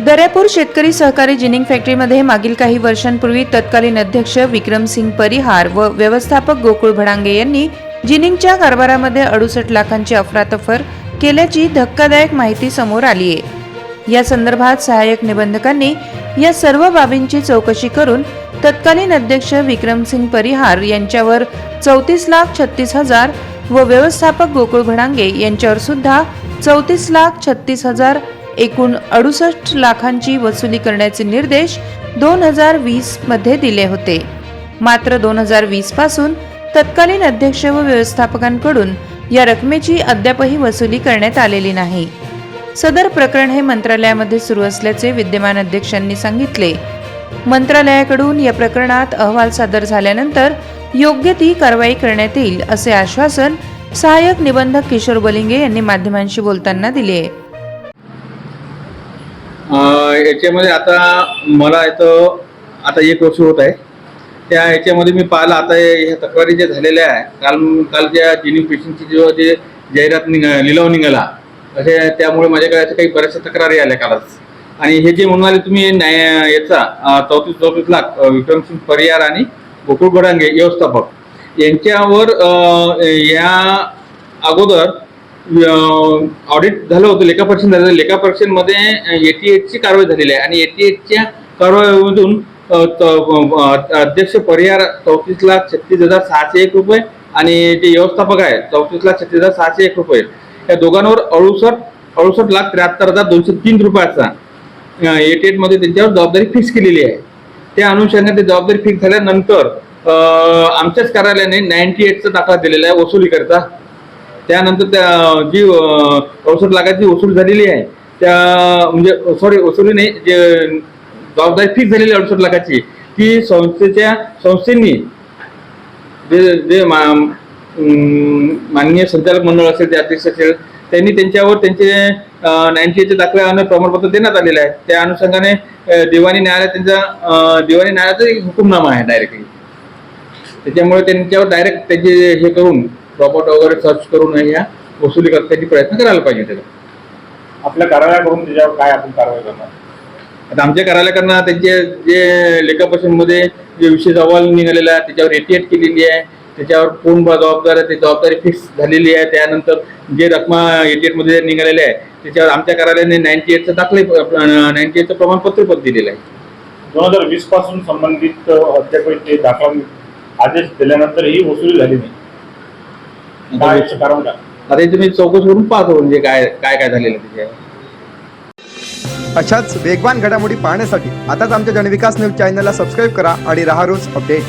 दर्यापूर शेतकरी सहकारी जिनिंग फॅक्टरीमध्ये मागील काही वर्षांपूर्वी तत्कालीन अध्यक्ष विक्रमसिंग परिहार व व्यवस्थापक गोकुळ भडांगे यांनी जिनिंगच्या कारभारामध्ये अडुसष्ट लाखांची अफरातफर केल्याची धक्कादायक माहिती समोर आली आहे. या संदर्भात सहाय्यक निबंधकांनी या सर्व बाबींची चौकशी करून तत्कालीन अध्यक्ष विक्रमसिंग परिहार यांच्यावर चौतीस लाख छत्तीस हजार व व्यवस्थापक गोकुळ भडांगे यांच्यावर सुद्धा चौतीस लाख छत्तीस हजार एकूण अडुसष्ट लाखांची वसुली करण्याचे निर्देश दोन हजार वीसमध्ये दिले होते. मात्र दोन हजार वीसपासून तत्कालीन अध्यक्ष व व्यवस्थापकांकडून या रकमेची अद्यापही वसुली करण्यात आलेली नाही. सदर प्रकरण हे मंत्रालयामध्ये सुरू असल्याचे विद्यमान अध्यक्षांनी सांगितले. मंत्रालयाकडून या प्रकरणात अहवाल सादर झाल्यानंतर योग्य ती कारवाई करण्यात येईल असे आश्वासन सहाय्यक निबंधक किशोर बलिंगे यांनी माध्यमांशी बोलताना दिले. आहे याच्यामध्ये आता मला इथं आता एक वर्ष होत आहे. त्या याच्यामध्ये मी पाहिलं आता ह्या तक्रारी ज्या झालेल्या आहे काल कालच्या जिनिंग पेशंटची जेव्हा जे जाहिरात निघा लिलाव निघाला असे त्यामुळे माझ्याकडे अशा काही बऱ्याचशा तक्रारी आल्या कालच. आणि हे जे म्हणाले तुम्ही न्याय याचा चौतीस चौतीस लाख विक्रमसिंग परियार आणि गोकुळ गडांगे व्यवस्थापक यांच्यावर या अगोदर ऑडिट झालं होतं लेखापरीक्षण झालं लेखापरीक्षणमध्ये एटी एटची कारवाई झालेली आहे. आणि एटी एटच्या कारवाईमधून त- अध्यक्ष परिहार चौतीस लाख छत्तीस हजार सहाशे एक रुपये आणि जे व्यवस्थापक आहे चौतीस लाख छत्तीस हजार सहाशे एक रुपये. या दोघांवर अडुसष्ट अडुसष्ट लाख त्र्याहत्तर हजार दोनशे तीन रुपयाचा एटी एटमध्ये त्यांच्यावर जबाबदारी फिक्स केलेली आहे. त्या अनुषंगाने ते जबाबदारी फिक्स झाल्यानंतर आमच्याच कार्यालयाने नाईन्टी एटचा दाखला दिलेला आहे वसुलीकरता. त्यानंतर त्या जी औषध लाखाची वसूल झालेली आहे. त्या म्हणजे सॉरी वसुली नाही जे जबाबदारी फिक्स झालेली आहे अडुसष्ट लाखाची ती संस्थेच्या संस्थेनी जे जे मा- माननीय संचालक मंडळ असेल ते अध्यक्ष असेल त्यांनी त्यांच्यावर त्यांचे नाईन्टी एचे दाखले आणि प्रमाणपत्र देण्यात आलेलं आहे. त्या अनुषंगाने दिवाणी न्यायालय त्यांचा दिवाणी न्यायालयाचा एक हुकुमनामा आहे डायरेक्टली त्याच्यामुळे त्यांच्यावर डायरेक्ट त्यांचे हे करून प्रॉपर्टी वगैरे सर्च करून ह्या वसुली करण्याची प्रयत्न करायला पाहिजे त्याला आपल्या कार्यालयाकडून त्याच्यावर काय आपण कारवाई करणार? आता आमच्या कार्यालयाकडनं त्यांचे जे लेखापरीक्षणमध्ये जे विशेष अहवाल निघालेला आहे त्याच्यावर एटीएट केलेली आहे त्याच्यावर कोण जबाबदार आहे ते जबाबदारी फिक्स झालेली आहे. त्यानंतर जे रकमा एटीएटमध्ये निघालेले आहे त्याच्यावर आमच्या कार्यालयाने नाईन्टी एटचं दाखले नाईन्टी एटचं प्रमाणपत्र पण दिलेलं आहे. दोन हजार वीसपासून संबंधित अद्याप ते दाखला आदेश दिल्यानंतर ही वसुली झाली नाही. काय याचं कारण काय? आता इथे मी चौकशी करून पाहतो म्हणजे काय काय काय झालेलं आहे त्याच्यावर. अशाच वेगवान घडामोडी पाहण्यासाठी आताच आमच्या जनविकास न्यूज चॅनलला सबस्क्राईब करा आणि राहा रोज अपडेट.